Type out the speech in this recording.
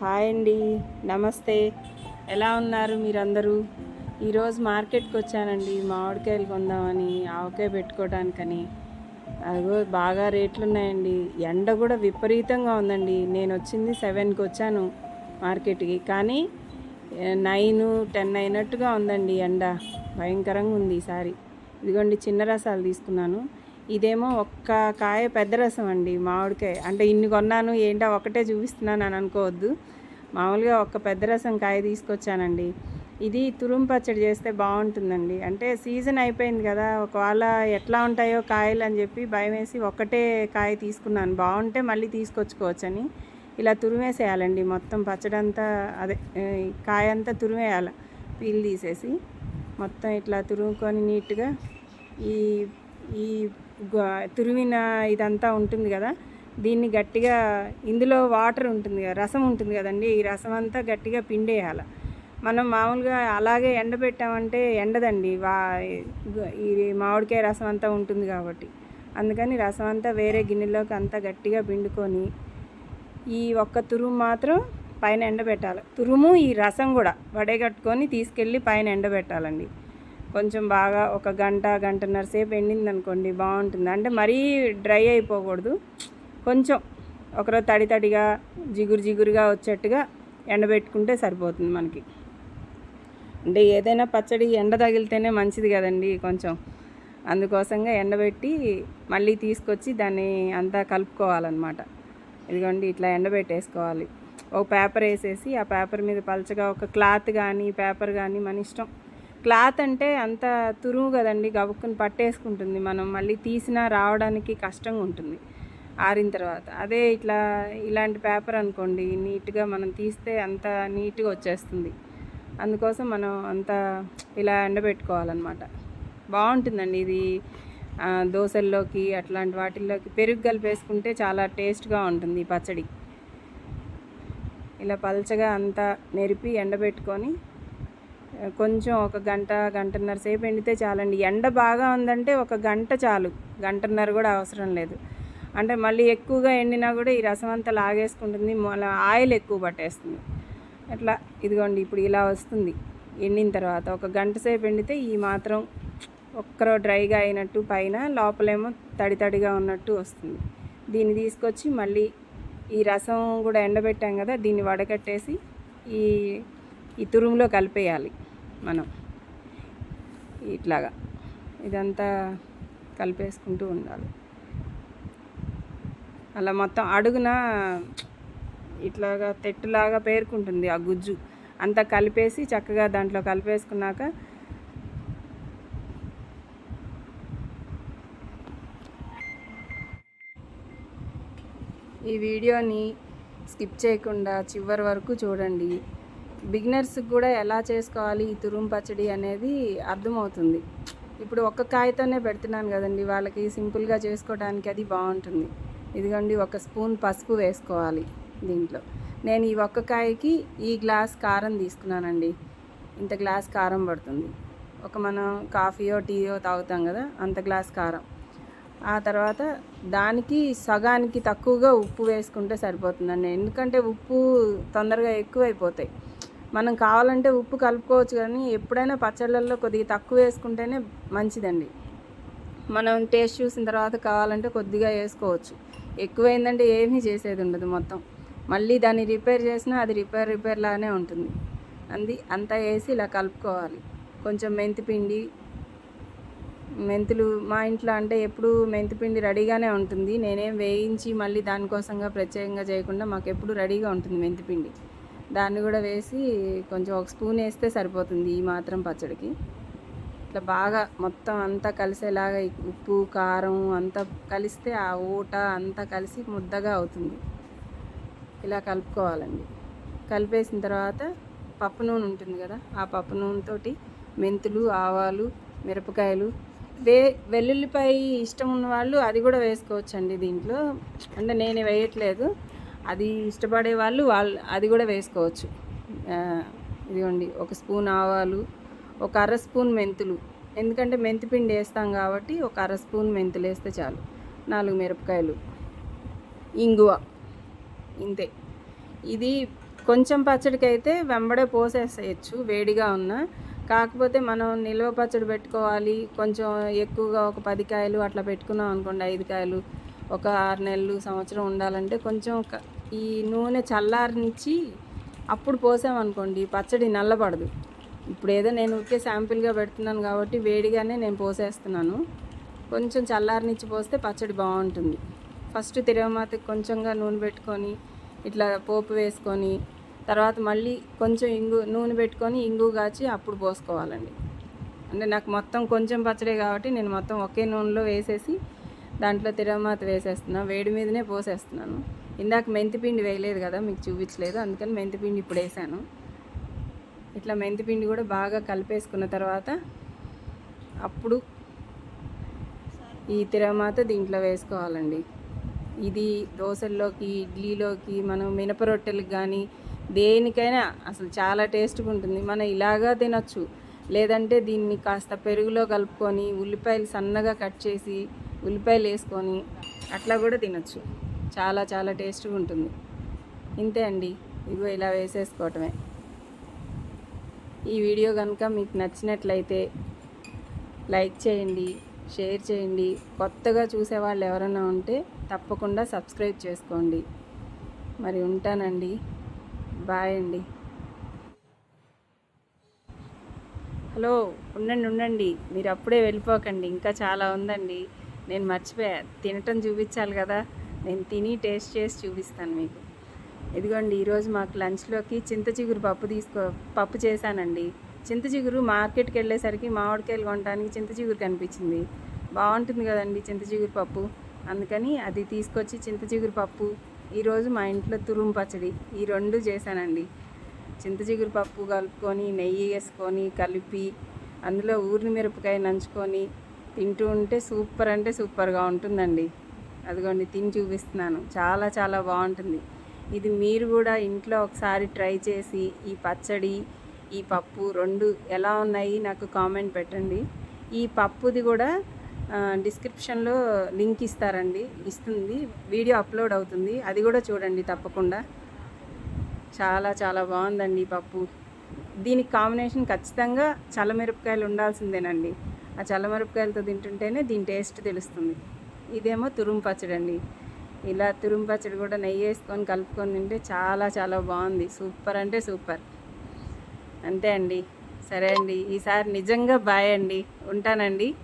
Hi అండి నమస్తే. ఎలా ఉన్నారు మీరందరూ? ఈరోజు మార్కెట్కి వచ్చానండి మామిడికాయలు కొందామని ఆవకాయ పెట్టుకోవడానికని. అదిగో బాగా రేట్లు ఉన్నాయండి ఎండ కూడా విపరీతంగా ఉందండి. నేను వచ్చింది సెవెన్కి వచ్చాను మార్కెట్కి. కానీ నైన్ టెన్ అయినట్టుగా ఉందండి ఎండ. భయంకరంగా ఉంది ఈసారి. ఇదిగోండి చిన్న రసాలు తీసుకున్నాను. ఇదేమో ఒక్క కాయ పెద్ద రసం అండి మామిడికాయ. అంటే ఇన్ని కొన్నాను ఏంటో ఒకటే చూపిస్తున్నాను అని అనుకోవద్దు. మామూలుగా ఒక్క పెద్ద రసం కాయ తీసుకొచ్చానండి. ఇది తురుం పచ్చడి చేస్తే బాగుంటుందండి. అంటే సీజన్ అయిపోయింది కదా ఒకవేళ ఎట్లా ఉంటాయో కాయలు అని చెప్పి భయం వేసి ఒక్కటే కాయ తీసుకున్నాను. బాగుంటే మళ్ళీ తీసుకొచ్చుకోవచ్చని ఇలా తురిమేసేయాలండి మొత్తం పచ్చడంతా. అదే కాయ అంతా తురిమేయాలి పీల్ తీసేసి. మొత్తం ఇట్లా తురుముకొని నీట్గా ఈ ఈ తురిమిన ఇదంతా ఉంటుంది కదా దీన్ని గట్టిగా ఇందులో వాటర్ ఉంటుంది కదా రసం ఉంటుంది కదండి ఈ రసం అంతా గట్టిగా పిండేయాలి. మనం మామూలుగా అలాగే ఎండబెట్టామంటే ఎండదండి వా ఈ మామిడికాయ రసం అంతా ఉంటుంది కాబట్టి. అందుకని రసం అంతా వేరే గిన్నెలోకి అంతా గట్టిగా పిండుకొని ఈ ఒక్క తురుము మాత్రం పైన ఎండబెట్టాలి. తురుము ఈ రసం కూడా వడగట్టుకొని తీసుకెళ్ళి పైన ఎండబెట్టాలండి. కొంచెం బాగా ఒక గంట గంటన్నర సేపు ఎండింది అనుకోండి బాగుంటుంది. అంటే మరీ డ్రై అయిపోకూడదు. కొంచెం ఒకరో తడి తడిగా జిగురు జిగురుగా వచ్చేట్టుగా ఎండబెట్టుకుంటే సరిపోతుంది మనకి. అంటే ఏదైనా పచ్చడి ఎండ తగిలితేనే మంచిది కదండి కొంచెం. అందుకోసంగా ఎండబెట్టి మళ్ళీ తీసుకొచ్చి దాన్ని అంతా కలుపుకోవాలన్నమాట. ఇదిగోండి ఇట్లా ఎండబెట్టేసుకోవాలి. ఒక పేపర్ వేసేసి ఆ పేపర్ మీద పలచగా ఒక క్లాత్ కానీ పేపర్ కానీ మన ఇష్టం. క్లాత్ అంటే అంత తురుము కదండి గబుక్కుని పట్టేసుకుంటుంది మనం. మళ్ళీ తీసినా రావడానికి కష్టంగా ఉంటుంది ఆరిన తర్వాత. అదే ఇట్లా ఇలాంటి పేపర్ అనుకోండి నీట్గా మనం తీస్తే అంత నీట్గా వచ్చేస్తుంది. అందుకోసం మనం అంత ఇలా ఎండబెట్టుకోవాలన్నమాట. బాగుంటుందండి ఇది. దోశల్లోకి అట్లాంటి వాటిల్లోకి పెరుగు కలిపేసుకుంటే చాలా టేస్ట్గా ఉంటుంది ఈ పచ్చడి. ఇలా పల్చగా అంతా నెరిపి ఎండబెట్టుకొని కొంచెం ఒక గంట గంటన్నర సేపు ఎండితే చాలండి. ఎండ బాగా ఉందంటే ఒక గంట చాలు. గంటన్నర కూడా అవసరం లేదు. అంటే మళ్ళీ ఎక్కువగా ఎండినా కూడా ఈ రసం అంతా లాగేసుకుంటుంది. మళ్ళీ ఆయిల్ ఎక్కువ పట్టేస్తుంది. అట్లా ఇదిగోండి ఇప్పుడు ఇలా వస్తుంది. ఎండిన తర్వాత ఒక గంట సేపు ఎండితే ఈ మాత్రం ఒక్కరో డ్రైగా అయినట్టు పైన లోపలేమో తడి తడిగా ఉన్నట్టు వస్తుంది. దీన్ని తీసుకొచ్చి మళ్ళీ ఈ రసం కూడా ఎండబెట్టాం కదా దీన్ని వడకట్టేసి ఈ ఈ తురుములో కలిపేయాలి మనం. ఇట్లాగా. ఇదంతా కలిపేసుకుంటూ ఉండాలి. అలా మొత్తం అడుగున ఇట్లాగా తెట్టులాగా పేరుకుంటుంది ఆ గుజ్జు. అంతా కలిపేసి చక్కగా దాంట్లో కలిపేసుకున్నాక ఈ వీడియోని స్కిప్ చేయకుండా చివరి వరకు చూడండి. బిగినర్స్కి కూడా ఎలా చేసుకోవాలి ఈ తురుము పచ్చడి అనేది అర్థమవుతుంది. ఇప్పుడు ఒక్క కాయతోనే పెడుతున్నాను కదండి వాళ్ళకి సింపుల్గా చేసుకోవడానికి అది బాగుంటుంది. ఇదిగోండి ఒక స్పూన్ పసుపు వేసుకోవాలి దీంట్లో. నేను ఈ ఒక్క కాయకి ఈ గ్లాస్ కారం తీసుకున్నానండి. ఇంత గ్లాస్ కారం పడుతుంది. ఒక మనం కాఫీయో టీయో తాగుతాం కదా అంత గ్లాస్ కారం. ఆ తర్వాత దానికి సగానికి తక్కువగా ఉప్పు వేసుకుంటే సరిపోతుందండి. ఎందుకంటే ఉప్పు తొందరగా ఎక్కువైపోతాయి. మనం కావాలంటే ఉప్పు కలుపుకోవచ్చు కానీ ఎప్పుడైనా పచ్చళ్ళల్లో కొద్దిగా తక్కువ వేసుకుంటేనే మంచిదండి. మనం టేస్ట్ చూసిన తర్వాత కావాలంటే కొద్దిగా వేసుకోవచ్చు. ఎక్కువైందంటే ఏమీ చేసేది ఉండదు మొత్తం. మళ్ళీ దాన్ని రిపేర్ చేసినా అది రిపేర్ రిపేర్ లానే ఉంటుంది. అంది అంతా వేసి ఇలా కలుపుకోవాలి. కొంచెం మెంతిపిండి మెంతులు మా ఇంట్లో అంటే ఎప్పుడు మెంతిపిండి రెడీగానే ఉంటుంది. నేనేం వేయించి మళ్ళీ దానికోసంగా ప్రత్యేకంగా చేయకుండా మాకు ఎప్పుడు రెడీగా ఉంటుంది మెంతిపిండి. దాన్ని కూడా వేసి కొంచెం ఒక స్పూన్ వేస్తే సరిపోతుంది ఈ మాత్రం పచ్చడికి. ఇట్లా బాగా మొత్తం అంతా కలిసేలాగా ఉప్పు కారం అంతా కలిస్తే ఆ ఊట అంతా కలిసి ముద్దగా అవుతుంది. ఇలా కలుపుకోవాలండి. కలిపేసిన తర్వాత పప్పు నూనె ఉంటుంది కదా ఆ పప్పు నూనెతోటి మెంతులు ఆవాలు మిరపకాయలు వే వెల్లుల్లిపాయ ఇష్టం ఉన్న వాళ్ళు అది కూడా వేసుకోవచ్చండి దీంట్లో. అంటే నేను వేయట్లేదు. అది ఇష్టపడే వాళ్ళు వాళ్ళు అది కూడా వేసుకోవచ్చు. ఇదిగోండి ఒక స్పూన్ ఆవాలు ఒక అర స్పూన్ మెంతులు. ఎందుకంటే మెంతి పిండి వేస్తాం కాబట్టి ఒక అర స్పూన్ మెంతులు వేస్తే చాలు. నాలుగు మిరపకాయలు. ఇంగువ. ఇంతే. ఇది కొంచెం పచ్చడికైతే వెంబడే పోసేసేయచ్చు వేడిగా ఉన్న. కాకపోతే మనం నిల్వ పచ్చడి పెట్టుకోవాలి. కొంచెం ఎక్కువగా ఒక పది కాయలు అట్లా పెట్టుకున్నాం అనుకోండి ఐదు కాయలు. ఒక ఆరు నెలలు సంవత్సరం ఉండాలంటే కొంచెం ఈ నూనె చల్లారనిచ్చి అప్పుడు పోసామనుకోండి పచ్చడి నల్లబడదు. ఇప్పుడు ఏదో నేను ఊరికే శాంపిల్గా పెడుతున్నాను కాబట్టి వేడిగానే నేను పోసేస్తున్నాను. కొంచెం చల్లారనిచ్చి పోస్తే పచ్చడి బాగుంటుంది. ఫస్ట్ తిరగమాతకి కొంచెంగా నూనె పెట్టుకొని ఇట్లా పోపు వేసుకొని తర్వాత మళ్ళీ కొంచెం ఇంగు నూనె పెట్టుకొని ఇంగు కాచి అప్పుడు పోసుకోవాలండి. అంటే నాకు మొత్తం కొంచెం పచ్చడే కాబట్టి నేను మొత్తం ఒకే నూనెలో వేసేసి దాంట్లో తిరగమాత వేసేస్తున్నాను వేడి మీదనే పోసేస్తున్నాను. ఇందాక మెంతిపిండి వేయలేదు కదా మీకు చూపించలేదు. అందుకని మెంతిపిండి ఇప్పుడు వేసాను. ఇట్లా మెంతిపిండి కూడా బాగా కలిపేసుకున్న తర్వాత అప్పుడు ఈ తిరమాత దీంట్లో వేసుకోవాలండి. ఇది దోశల్లోకి ఇడ్లీలోకి మనం మినప రొట్టెలకు కానీ దేనికైనా అసలు చాలా టేస్ట్గా ఉంటుంది. మనం ఇలాగా తినొచ్చు. లేదంటే దీన్ని కాస్త పెరుగులో కలుపుకొని ఉల్లిపాయలు సన్నగా కట్ చేసి ఉల్లిపాయలు వేసుకొని అట్లా కూడా తినొచ్చు. చాలా చాలా టేస్ట్గా ఉంటుంది. ఇంతే అండి. ఇగో ఇలా వేసేసుకోవటమే. ఈ వీడియో కనుక మీకు నచ్చినట్లయితే లైక్ చేయండి షేర్ చేయండి. కొత్తగా చూసే వాళ్ళు ఎవరైనా ఉంటే తప్పకుండా సబ్స్క్రైబ్ చేసుకోండి. మరి ఉంటానండి. బాయ్ అండి. హలో ఉండండి ఉండండి. మీరు అప్పుడే వెళ్ళిపోకండి. ఇంకా చాలా ఉందండి. నేను మర్చిపోయా. తినటం చూపించాలి కదా. నేను తిని టేస్ట్ చేసి చూపిస్తాను మీకు. ఇదిగోండి ఈరోజు మాకు లంచ్లోకి చింత చిగురు పప్పు తీసుకో పప్పు చేశానండి. చింత చిగురు మార్కెట్కి వెళ్ళేసరికి మామిడికాయలు కొనడానికి చింత చిగురు కనిపించింది. బాగుంటుంది కదండి చింత చిగురు పప్పు. అందుకని అది తీసుకొచ్చి చింత చిగురు పప్పు ఈరోజు మా ఇంట్లో తురుము పచ్చడి ఈ రెండు చేశానండి. చింత చిగురు పప్పు కలుపుకొని నెయ్యి వేసుకొని కలిపి అందులో ఊరిని మిరపకాయ నంచుకొని తింటూ ఉంటే సూపర్ అంటే సూపర్గా ఉంటుందండి. అదిగోండి తిని చూపిస్తున్నాను. చాలా చాలా బాగుంటుంది. ఇది మీరు కూడా ఇంట్లో ఒకసారి ట్రై చేసి ఈ పచ్చడి ఈ పప్పు రెండు ఎలా ఉన్నాయి నాకు కామెంట్ పెట్టండి. ఈ పప్పుది కూడా డిస్క్రిప్షన్లో లింక్ ఇస్తారండి. ఇస్తుంది. వీడియో అప్లోడ్ అవుతుంది. అది కూడా చూడండి తప్పకుండా. చాలా చాలా బాగుందండి ఈ పప్పు. దీనికి కాంబినేషన్ ఖచ్చితంగా చల్లమిరపకాయలు ఉండాల్సిందేనండి. ఆ చల్లమిరపకాయలతో తింటుంటేనే దీని టేస్ట్ తెలుస్తుంది. ఇదేమో తురుము పచ్చడి అండి ఇలా తురుము పచ్చడి కూడా నెయ్యి వేసుకొని కలుపుకొని తింటే చాలా చాలా బాగుంది. సూపర్ అంటే సూపర్. అంతే అండి. సరే అండి. ఈసారి నిజంగా బాయ్ అండి. ఉంటానండి.